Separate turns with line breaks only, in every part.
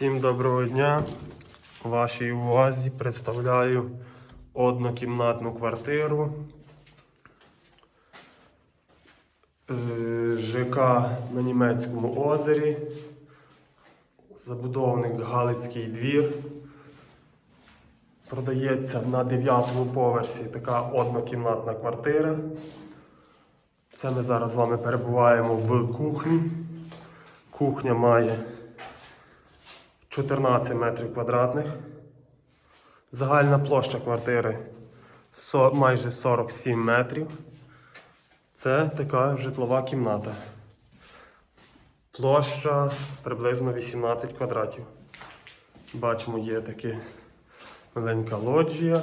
Всім доброго дня. Вашій увазі представляю однокімнатну квартиру. Е, ЖК на Німецькому озері. Забудовник Галицький двір. Продається на 9 поверсі така однокімнатна квартира. Це ми зараз з вами перебуваємо в кухні. Кухня має 14 метрів квадратних. Загальна площа квартири майже 47 метрів. Це така житлова кімната. Площа приблизно 18 квадратів. Бачимо, є таке маленька лоджія.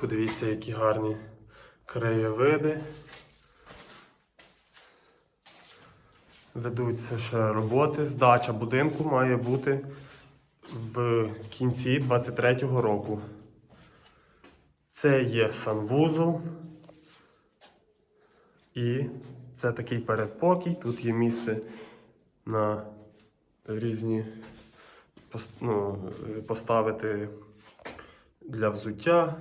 Подивіться, які гарні краєвиди. Ведуться ще роботи. Здача будинку має бути в кінці 23-го року. Це є санвузол. І це такий передпокій. Тут є місце на різні ну, поставити для взуття,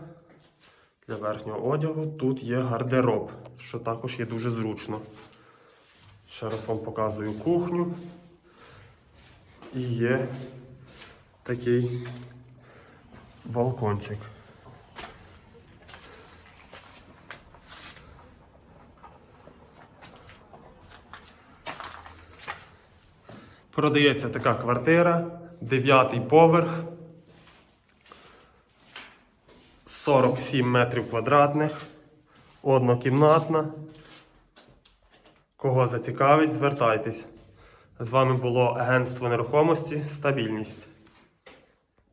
для верхнього одягу. Тут є гардероб, що також є дуже зручно. Ще раз вам показую кухню. І є такий балкончик. Продається така квартира, дев'ятий поверх, 47 метрів квадратних, однокімнатна. Кого зацікавить, звертайтесь. З вами було агентство нерухомості Стабільність.